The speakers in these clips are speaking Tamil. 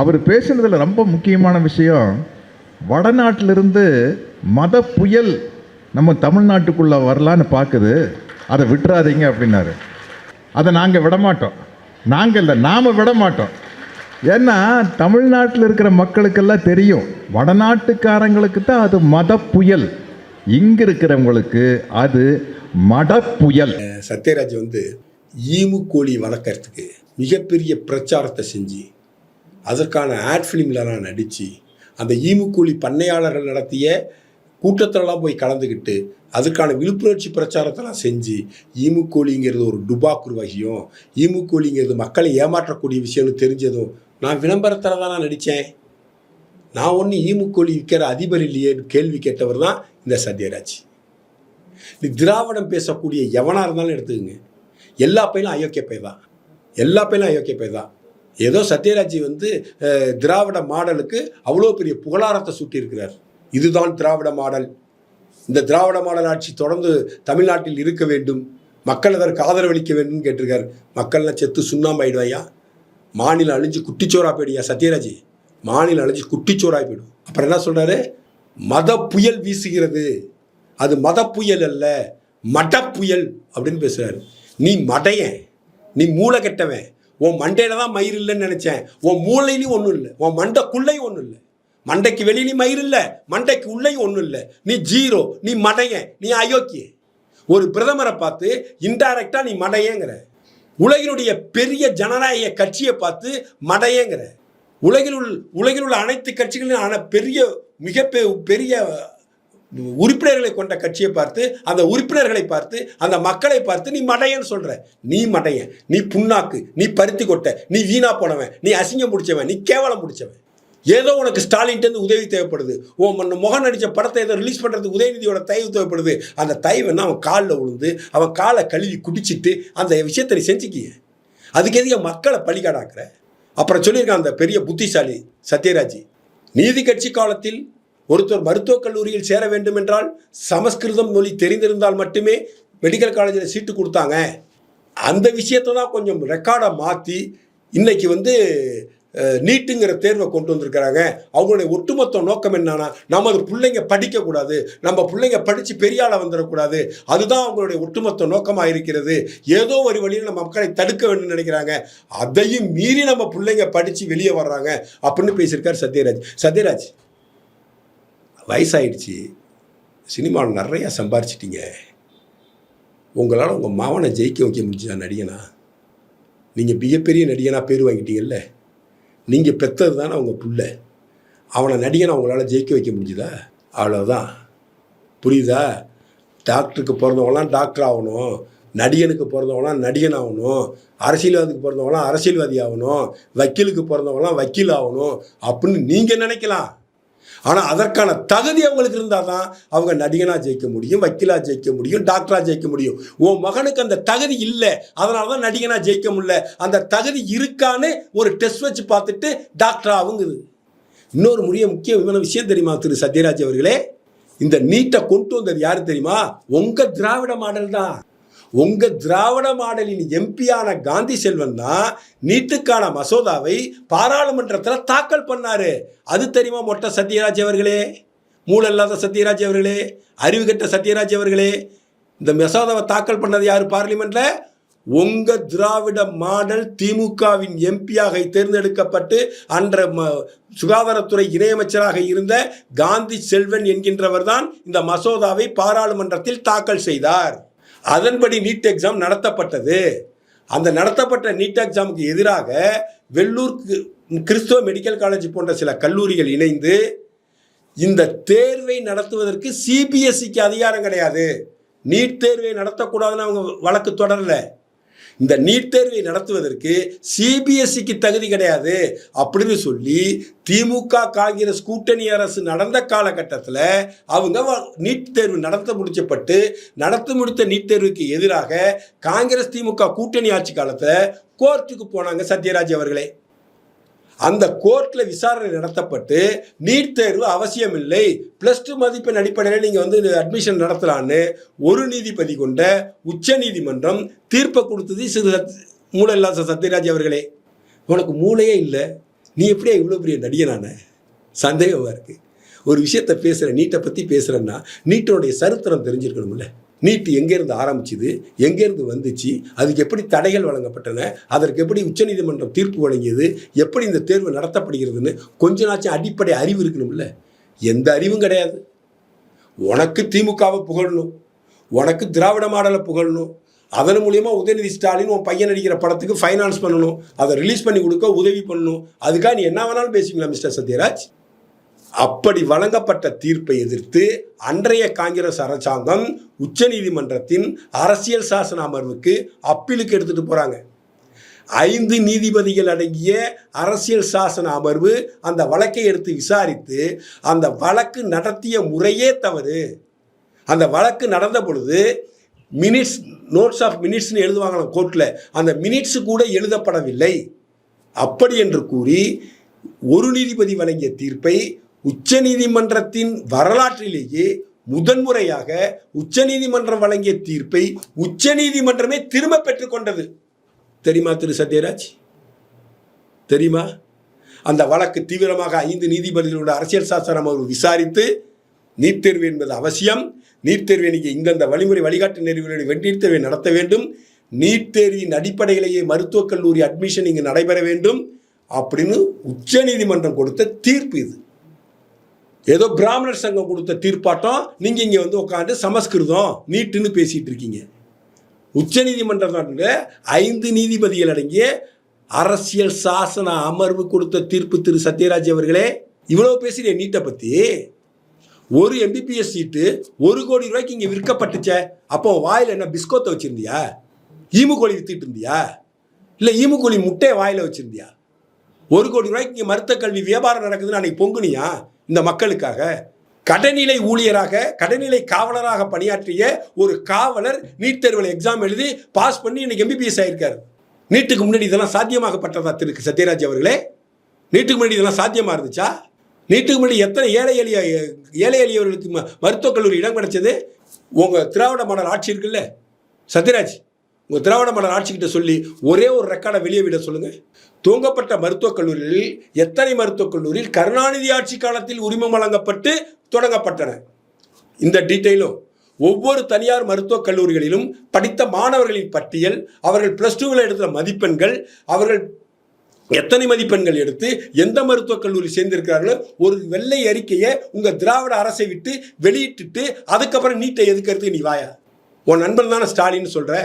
அவர் பேசுனதில் ரொம்ப முக்கியமான விஷயம் வடநாட்டிலிருந்து மத புயல் நம்ம தமிழ்நாட்டுக்குள்ளே வரலான்னு பார்க்குது அதை விட்டுறாதீங்க அப்படின்னாரு. அதை நாங்கள் விடமாட்டோம். நாங்கள் இல்லை நாம் விட மாட்டோம் ஏன்னா தமிழ்நாட்டில் இருக்கிற மக்களுக்கெல்லாம் தெரியும் வடநாட்டுக்காரங்களுக்கு தான் அது மத புயல். இங்கே இருக்கிறவங்களுக்கு அது மட புயல். சத்யராஜ் வந்து ஈமு கோழி வளர்க்கறதுக்கு மிகப்பெரிய பிரச்சாரத்தை செஞ்சு அதற்கான ஆட் ஃபிலிம்லலாம் நடித்து அந்த ஈமுக்கூலி பண்ணையாளர்கள் நடத்திய கூட்டத்திலலாம் போய் கலந்துக்கிட்டு அதுக்கான விழிப்புணர்ச்சி பிரச்சாரத்தெல்லாம் செஞ்சு ஈமுக்கோழிங்கிறது ஒரு டுபாக்குரு ஈமுக்கோழிங்கிறது ஈமு மக்களை ஏமாற்றக்கூடிய விஷயம்னு தெரிஞ்சதும் நான் விளம்பரத்தில் தான் நான் நடித்தேன் நான் ஒன்று ஈமு கோழி விற்கிற அதிபர் இல்லையேன்னு கேள்வி கேட்டவர் தான் இந்த சத்யராஜ். இது திராவிடம் பேசக்கூடிய எவனாக இருந்தாலும் எடுத்துக்கோங்க. எல்லா பையனும் அயோக்கிய பை தான். எல்லா பையனும் அயோக்கிய பை தான். ஏதோ சத்யராஜ் வந்து திராவிட மாடலுக்கு அவ்வளோ பெரிய புகழாரத்தை சூட்டியிருக்கிறார். இதுதான் திராவிட மாடல். இந்த திராவிட மாடல் ஆட்சி தொடர்ந்து தமிழ்நாட்டில் இருக்க வேண்டும். மக்கள் அதற்கு ஆதரவளிக்க வேண்டும்னு கேட்டிருக்காரு. மக்கள்லாம் செத்து சுண்ணாம்பாயிடுவாயா மாநிலம் அழிஞ்சு குட்டிச்சோரா போயிடுயா சத்யராஜ்? மாநிலம் அழிஞ்சு குட்டிச்சோராய் போயிடும். அப்புறம் என்ன சொல்கிறாரு மத புயல் வீசுகிறது. அது மத புயல் அல்ல மட புயல் அப்படின்னு பேசுகிறாரு நீ மடையன். நீ மூளை கெட்டவன் உன் மண்டையில தான் மயிர் இல்லைன்னு நினைச்சேன். உன் மூளையிலையும் ஒன்றும் இல்லை. உன் மண்டைக்குள்ளேயும் ஒன்றும் இல்லை. மண்டைக்கு வெளியிலையும் மயிர் இல்லை மண்டைக்கு உள்ளேயும் ஒன்றும் இல்லை. நீ ஜீரோ நீ மடைய நீ அயோக்கிய ஒரு பிரதமரை பார்த்து இன்டைரக்டா நீ மடையேங்கிற. உலகினுடைய பெரிய ஜனநாயக கட்சியை பார்த்து மடையேங்கிற. உலகில் உள்ள உலகில் உள்ள அனைத்து கட்சிகளிலும் ஆன பெரிய மிக பெ- பெரிய உறுப்பினர்களை கொண்ட கட்சியை பார்த்து அந்த உறுப்பினர்களை பார்த்து அந்த மக்களை பார்த்து நீ மடையன்னு சொல்கிற நீ மடையன் நீ புண்ணாக்கு. நீ பருத்தி கொட்டை. நீ வீணா போனவன். நீ அசிங்கம் பிடிச்சவன். நீ கேவலம் பிடிச்சவன். ஏதோ உனக்கு ஸ்டாலின்ட்டு உதவி தேவைப்படுது. உன் மன்ன முகம் நடித்த படத்தை ஏதோ ரிலீஸ் பண்ணுறதுக்கு உதயநிதியோட தயவு தேவைப்படுது. அந்த தயவுன்னா அவன் காலில் விழுந்து அவன் காலை கழுவி குடிச்சிட்டு அந்த விஷயத்தை நீ செஞ்சுக்கிய. அதுக்கு எதுக்கு மக்களை பலிகாடாக்குற அப்புறம் சொல்லியிருக்கான் அந்த பெரிய புத்திசாலி சத்யராஜ். நீதி கட்சி காலத்தில் ஒருத்தர் மருத்துவக் கல்லூரியில் சேர வேண்டும் என்றால் சமஸ்கிருதம் மொழி தெரிந்திருந்தால் மட்டுமே மெடிக்கல் காலேஜில் சீட்டு கொடுத்தாங்க. அந்த விஷயத்தை தான் கொஞ்சம் ரெக்கார்டை மாற்றி இன்னைக்கு வந்து நீட்டுங்கிற தேர்வை கொண்டு வந்திருக்கிறாங்க. அவங்களுடைய ஒட்டுமொத்த நோக்கம் என்னன்னா நமது பிள்ளைங்க படிக்கக்கூடாது. நம்ம பிள்ளைங்க படித்து பெரிய ஆளாக வந்துடக்கூடாது அதுதான் அவங்களுடைய ஒட்டுமொத்த நோக்கமாக இருக்கிறது. ஏதோ ஒரு வழியில் நம்ம மக்களை தடுக்க வேண்டும் நினைக்கிறாங்க. அதையும் மீறி நம்ம பிள்ளைங்க படித்து வெளியே வர்றாங்க அப்படின்னு பேசியிருக்கார் சத்யராஜ். சத்யராஜ் வயசாயிடுச்சு. சினிமாவில் நிறையா சம்பாரிச்சிட்டிங்க. உங்களால் உங்கள் மாவனை ஜெயிக்க வைக்க முடிஞ்சா நடிகனா? நீங்கள் மிகப்பெரிய நடிகனாக பேர் வாங்கிட்டீங்கல்ல. நீங்கள் பெற்றது தானே உங்கள் புள்ள. அவனை நடிகனை உங்களால் ஜெயிக்க வைக்க முடிஞ்சுதா? அவ்வளோதான் புரியுதா? டாக்டருக்கு பிறந்தவங்களாம் டாக்டர் ஆகணும். நடிகனுக்கு பிறந்தவங்களாம் நடிகன் ஆகணும். அரசியல்வாதிக்கு பிறந்தவங்களாம் அரசியல்வாதி ஆகணும். வக்கீலுக்கு பிறந்தவங்களாம் வக்கீல் ஆகணும். அப்படின்னு நீங்கள் நினைக்கலாம். ஆனால் அதற்கான தகுதி அவங்களுக்கு இருந்தால் தான் அவங்க நடிகனாக ஜெயிக்க முடியும் வக்கீலாக ஜெயிக்க முடியும் டாக்டராக ஜெயிக்க முடியும். உன் மகனுக்கு அந்த தகுதி இல்லை அதனால தான் நடிகனாக ஜெயிக்க முடியல. அந்த தகுதி இருக்கான்னு ஒரு டெஸ்ட் வச்சு பார்த்துட்டு டாக்டர் ஆகுங்குது. இன்னொரு முடிய முக்கியமான விஷயம் தெரியுமா திரு சத்யராஜ் அவர்களே? இந்த நீட்டை கொண்டு வந்தது யாரு தெரியுமா? உங்கள் திராவிட மாடல் தான். உங்கள் திராவிட மாடலின் எம்பியான காந்தி செல்வன் தான் நீட்டுக்கான மசோதாவை பாராளுமன்றத்தில் தாக்கல் பண்ணாரு. அது தெரியுமா மொட்டை சத்யராஜ் அவர்களே? மூலல்லாத சத்யராஜ் அவர்களே? அறிவு கெட்ட சத்யராஜ் அவர்களே? இந்த மசோதாவை தாக்கல் பண்ணது யார்? பார்லிமெண்ட்ல? உங்க திராவிட மாடல் திமுகவின் எம்பியாக தேர்ந்தெடுக்கப்பட்டு அன்ற ம- சுகாதாரத்துறை இணையமைச்சராக இருந்த காந்தி செல்வன் என்கின்றவர் தான் இந்த மசோதாவை பாராளுமன்றத்தில் தாக்கல் செய்தார். அதன்படி நீட் எக்ஸாம் நடத்தப்பட்டது. அந்த நடத்தப்பட்ட நீட் எக்ஸாமுக்கு எதிராக வெள்ளூர் கிறிஸ்துவ மெடிக்கல் காலேஜ் போன்ற சில கல்லூரிகள் இணைந்து இந்த தேர்வை நடத்துவதற்கு சிபிஎஸ்சிக்கு அதிகாரம் கிடையாது. நீட் தேர்வை நடத்தக்கூடாதுன்னு அவங்க வழக்கு தொடரலை. இந்த நீட் தேர்வை நடத்துவதற்கு சிபிஎஸ்சிக்கு தகுதி கிடையாது அப்படின்னு சொல்லி திமுக காங்கிரஸ் கூட்டணி அரசு நடந்த காலகட்டத்தில் அவங்க நீட் தேர்வு நடத்த முடிச்சப்பட்டு நடத்த முடித்த நீட் தேர்வுக்கு எதிராக காங்கிரஸ் திமுக கூட்டணி ஆட்சி காலத்தில் கோர்ட்டுக்கு போனாங்க சத்யராஜ் அவர்களே. அந்த கோர்ட்டில் விசாரணை நடத்தப்பட்டு நீட் தேர்வு அவசியமில்லை. ப்ளஸ் டூ மதிப்பெண் அடிப்படையில் நீங்கள் வந்து அட்மிஷன் நடத்தலான்னு ஒரு நீதிபதி கொண்ட உச்ச நீதிமன்றம் தீர்ப்பை கொடுத்தது சிறு சத்- மூளை இல்லாத சத்யராஜ் அவர்களே. உனக்கு மூளையே இல்லை. நீ எப்படியா இவ்வளோ பெரிய நடிகனான? சந்தேகமாக இருக்குது ஒரு விஷயத்தை பேசுகிற நீட்டை பற்றி பேசுகிறேன்னா நீட்டோடைய சரித்திரம் தெரிஞ்சிருக்கணும்ல. நீட் எங்கேருந்து ஆரம்பிச்சுது எங்கேருந்து வந்துச்சு அதுக்கு எப்படி தடைகள் வழங்கப்பட்டன அதற்கு எப்படி உச்சநீதிமன்றம் தீர்ப்பு வழங்கியது எப்படி இந்த தேர்வு நடத்தப்படுகிறதுன்னு கொஞ்ச நாச்சும் அடிப்படை அறிவு இருக்கணும்ல. எந்த அறிவும் கிடையாது. உனக்கு திமுகவை புகழணும். உனக்கு திராவிட மாடலை புகழணும். அதன் மூலியமாக உதயநிதி ஸ்டாலின் உன் பையன் நடிக்கிற படத்துக்கு ஃபைனான்ஸ் பண்ணணும். அதை ரிலீஸ் பண்ணி கொடுக்க உதவி பண்ணணும். அதுக்காக நீ என்ன வேணாலும் பேசுவீங்களா மிஸ்டர் சத்யராஜ். அப்படி வழங்கப்பட்ட தீர்ப்பை எதிர்த்து அன்றைய காங்கிரஸ் அரசாங்கம் உச்சநீதிமன்றத்தின் அரசியல் சாசன அமர்வுக்கு அப்பீலுக்கு எடுத்துட்டு போறாங்க. ஐந்து நீதிபதிகள் அடங்கிய அரசியல் சாசன அமர்வு அந்த வழக்கை எடுத்து விசாரித்து அந்த வழக்கு நடத்திய முறையே தவறு. அந்த வழக்கு நடந்த பொழுது மினிட்ஸ் நோட்ஸ் ஆஃப் மினிட்ஸ்னு எழுதுவாங்களாம் கோர்ட்டில் அந்த மினிட்ஸ் கூட எழுதப்படவில்லை. அப்படி என்று கூறி ஒரு நீதிபதி வழங்கிய தீர்ப்பை உச்சநீதிமன்றத்தின் வரலாற்றிலேயே முதன்முறையாக உச்சநீதிமன்றம் வழங்கிய தீர்ப்பை உச்சநீதிமன்றமே திரும்ப பெற்றுக்கொண்டது தெரியுமா திரு சத்யராஜ்? தெரியுமா? அந்த வழக்கு தீவிரமாக ஐந்து நீதிபதிகளோட அரசியல் சாசனம் அவர் விசாரித்து நீட் தேர்வு என்பது அவசியம். நீட் தேர்வு இன்னைக்கு இந்தந்த வழிமுறை வழிகாட்டு நெறிமுறை நீட் தேர்வை நடத்த வேண்டும். நீட் தேர்வின் அடிப்படையிலேயே மருத்துவக் கல்லூரி அட்மிஷன் இங்கு நடைபெற வேண்டும். அப்படின்னு உச்சநீதிமன்றம் கொடுத்த தீர்ப்பு இது. ஏதோ பிராமணர் சங்கம் கொடுத்த தீர்ப்பாட்டம் நீங்கள் இங்கே வந்து உட்காந்து சமஸ்கிருதம் நீட்டுன்னு பேசிகிட்டு இருக்கீங்க. உச்சநீதிமன்றத்தில் ஐந்து நீதிபதிகள் அடங்கிய அரசியல் சாசன அமர்வு கொடுத்த தீர்ப்பு திரு சத்யராஜ் அவர்களே இவ்வளோ பேசுகிறேன் நீட்டை பற்றி ஒரு எம்பிபிஎஸ் சீட்டு ஒரு கோடி ரூபாய்க்கு இங்கே விற்கப்பட்டுச்சே அப்போ வாயில் என்ன பிஸ்கோத்தை வச்சுருந்தியா? ஈமு கோழி வித்துட்டு இருந்தியா? இல்லை ஈமு கோழி முட்டையை வாயில் வச்சுருந்தியா? ஒரு கோடி ரூபாய்க்கு இங்கே மருத்துவ கல்வி வியாபாரம் நடக்குதுன்னு அன்னைக்கு பொங்குனியா? இந்த மக்களுக்காக கடைநிலை ஊழியராக கடைநிலை காவலராக பணியாற்றிய ஒரு காவலர் நீட் தேர்வில் எக்ஸாம் எழுதி பாஸ் பண்ணி இன்னைக்கு எம்பிபிஎஸ் ஆயிருக்காரு. நீட்டுக்கு முன்னாடி இதெல்லாம் சாத்தியமாகப்பட்டதா திரு சத்யராஜ் அவர்களே? நீட்டுக்கு முன்னாடி இதெல்லாம் சாத்தியமாக இருந்துச்சா? நீட்டுக்கு முன்னாடி எத்தனை ஏழை எளிய ஏழை எளியவர்களுக்கு ம- மருத்துவக் கல்லூரி இடம் கிடைச்சது? உங்கள் திராவிட மாடல் ஆட்சி இருக்குல்ல? சத்யராஜ் உங்கள் திராவிட மாடல் ஆட்சிக்கிட்ட சொல்லி ஒரே ஒரு ரெக்கார்டை வெளியே விட சொல்லுங்கள் துவங்கப்பட்ட மருத்துவக் கல்லூரிகளில் எத்தனை மருத்துவக் கல்லூரியில் கருணாநிதி ஆட்சி காலத்தில் உரிமம் வழங்கப்பட்டு தொடங்கப்பட்டன? இந்த டீட்டெயிலும் ஒவ்வொரு தனியார் மருத்துவக் கல்லூரிகளிலும் படித்த மாணவர்களின் பட்டியல் அவர்கள் ப்ளஸ் டூவில் எடுத்த மதிப்பெண்கள் அவர்கள் எத்தனை மதிப்பெண்கள் எடுத்து எந்த மருத்துவக் கல்லூரி சேர்ந்திருக்கிறார்களோ ஒரு வெள்ளை அறிக்கையை உங்கள் திராவிட அரசை விட்டு வெளியிட்டுட்டு அதுக்கப்புறம் நீட்டை எதுக்கிறதுக்கு நீ வாயா? உன் நண்பன் தானே ஸ்டாலின் சொல்கிற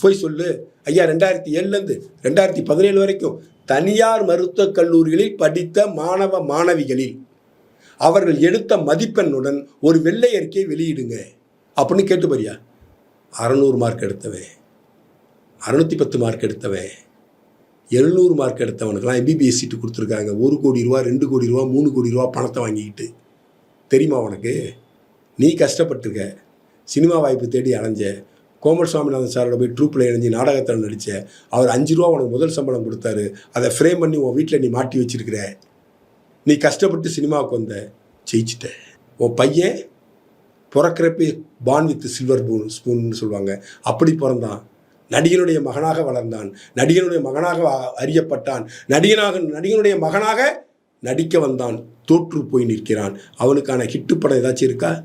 போய் சொல்லு. ஐயா ரெண்டாயிரத்தி ஏழுலேருந்து ரெண்டாயிரத்தி பதினேழு வரைக்கும் தனியார் மருத்துவக் கல்லூரிகளில் படித்த மாணவ மாணவிகளில் அவர்கள் எடுத்த மதிப்பெண்ணுடன் ஒரு வெள்ளை அறிக்கையை வெளியிடுங்க. அப்படின்னு கேட்டு பாரியா அறநூறு மார்க் எடுத்தவன். அறுநூற்றி பத்து மார்க் எடுத்தவன். எழுநூறு மார்க் எடுத்தவனுக்கெல்லாம் எம்பிபிஎஸ் சீட்டு கொடுத்துருக்காங்க. ஒரு கோடி ரூபா ரெண்டு கோடி ரூபா மூணு கோடி ரூபா பணத்தை வாங்கிக்கிட்டு. தெரியுமா உனக்கு? நீ கஷ்டப்பட்டிருக்க. சினிமா வாய்ப்பு தேடி அலைஞ்ச கோமல் சுவாமிநாதன் சாரோட போய் ட்ரூப்பில் இணைஞ்சி நாடகத்தில் நடித்தேன் அவர் அஞ்சு ரூபா உனக்கு முதல் சம்பளம் கொடுத்தாரு. அதை ஃப்ரேம் பண்ணி உன் வீட்டில் நீ மாட்டி வச்சிருக்கிற. நீ கஷ்டப்பட்டு சினிமாவுக்கு வந்த ஜெயிச்சிட்ட. உன் பையன் பிறக்கிறப்பே பான் வித் சில்வர் பூன் ஸ்பூன்னு சொல்லுவாங்க. அப்படி பிறந்தான். நடிகனுடைய மகனாக வளர்ந்தான். நடிகனுடைய மகனாக அறியப்பட்டான். நடிகனாக நடிகனுடைய மகனாக நடிக்க வந்தான். தோற்று போய் நிற்கிறான். அவனுக்கான ஹிட்டு படம் ஏதாச்சும் இருக்கா?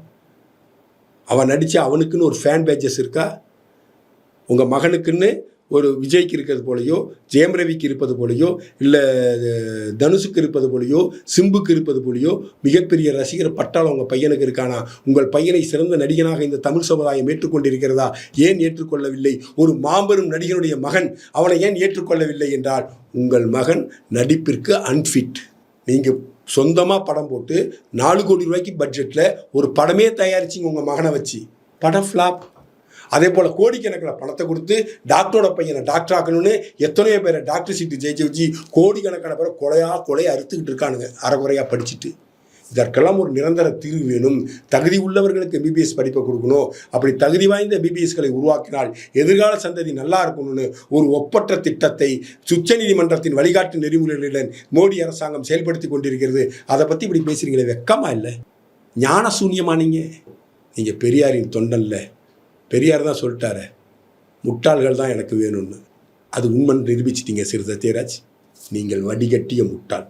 அவன் நடித்த அவனுக்குன்னு ஒரு ஃபேன் பேஜஸ் இருக்கா? உங்கள் மகனுக்குன்னு ஒரு விஜய்க்கு இருக்கிறது போலையோ ஜெயம் ரவிக்கு இருப்பது போலையோ இல்லை தனுஷுக்கு இருப்பது போலையோ சிம்புக்கு இருப்பது போலையோ மிகப்பெரிய ரசிகர் பட்டாளம் உங்கள் பையனுக்கு இருக்கானா? உங்கள் பையனை சிறந்த நடிகனாக இந்த தமிழ் சமுதாயம் ஏற்றுக்கொண்டிருக்கிறதா? ஏன் ஏற்றுக்கொள்ளவில்லை? ஒரு மாபெரும் நடிகனுடைய மகன் அவனை ஏன் ஏற்றுக்கொள்ளவில்லை என்றால் உங்கள் மகன் நடிப்பிற்கு அன்ஃபிட் நீங்கள் சொந்தமாக படம் போட்டு நாலு கோடி ரூபாய்க்கு பட்ஜெட்டில் ஒரு படமே தயாரிச்சிங்க உங்கள் மகனை வச்சு. படம் ஃப்ளாப் அதே போல் கோடிக்கணக்கில் பணத்தை கொடுத்து டாக்டரோட பையனை டாக்டர் ஆக்கணும்னு எத்தனையோ பேரை டாக்டர் சீட்டு ஜெயிச்சு வச்சு கோடிக்கணக்கான பேரை கொலையாக கொலையை அறுத்துக்கிட்டு இருக்கானுங்க. அறகுறையாக படிச்சுட்டு. இதற்கெல்லாம் ஒரு நிரந்தர தீர்வு வேணும். தகுதி உள்ளவர்களுக்கு பிபிஎஸ் படிப்பை கொடுக்கணும். அப்படி தகுதி வாய்ந்த பிபிஎஸ்களை உருவாக்கினால் எதிர்கால சந்ததி நல்லா இருக்கணும்னு ஒரு ஒப்பற்ற திட்டத்தை உச்சநீதிமன்றத்தின் வழிகாட்டு நெறிமுறைகளுடன் மோடி அரசாங்கம் செயல்படுத்தி கொண்டிருக்கிறது. அதை பற்றி இப்படி பேசுகிறீங்களே வெக்கமா இல்லை? ஞான சூன்யமா நீங்கள் நீங்கள் பெரியாரின் தொண்டன்ல பெரியார் தான் சொல்லிட்டாரு முட்டாள்கள் தான் எனக்கு வேணும்னு. அது உண்மைன்னு நிரூபிச்சிட்டீங்க சிறு சத்யராஜ். நீங்கள் வடிகட்டிய முட்டாள்.